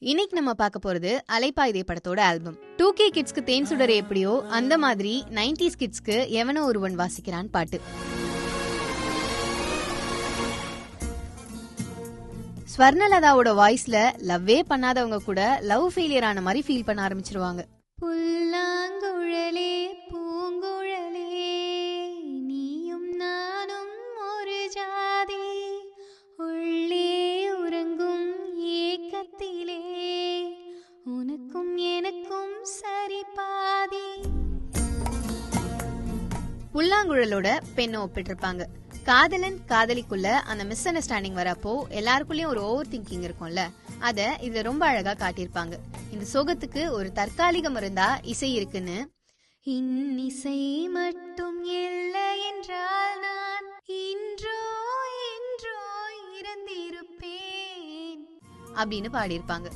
இன்னைக்கு நம்ம பார்க்க போறது அலைப்பாயுதே படத்தோட ஆல்பம் டூ கே கிட்ஸ்க்கு தேன் சுடர் எப்படியோ அந்த மாதிரி நைன்டிஸ் கிட்ஸ்க்கு எவனோ ஒருவன் வாசிக்கிறான் பாட்டு. ஸ்வர்ணலதாவோட வாய்ஸ்ல லவ்வே பண்ணாதவங்க கூட லவ் ஃபெயிலியர் ஆன மாதிரி ஃபீல் பண்ண ஆரம்பிச்சிருவாங்க. புல்லாங்குழலே புல்லாங்குழலோட பெண்ணை ஒப்பிட்டிருப்பாங்க. காதலன் காதலிக்குள்ள அந்த மிஸ் அண்டர்ஸ்டாண்டிங் வரப்போ எல்லாருக்குள்ளயும் ஒரு ஓவர் திங்கிங் இருக்கும்ல. அத இதுல ரொம்ப அழகா காட்டியிருப்பாங்க. இந்த சோகத்துக்கு ஒரு தற்காலிகம் இருந்தா இசை இருக்குன்னு. இன்னிசை மட்டும் இல்லை என்றால் நான் இன்றோ என்றோ இறந்திருப்பேன். அப்படின்னு பாடியிருப்பாங்க.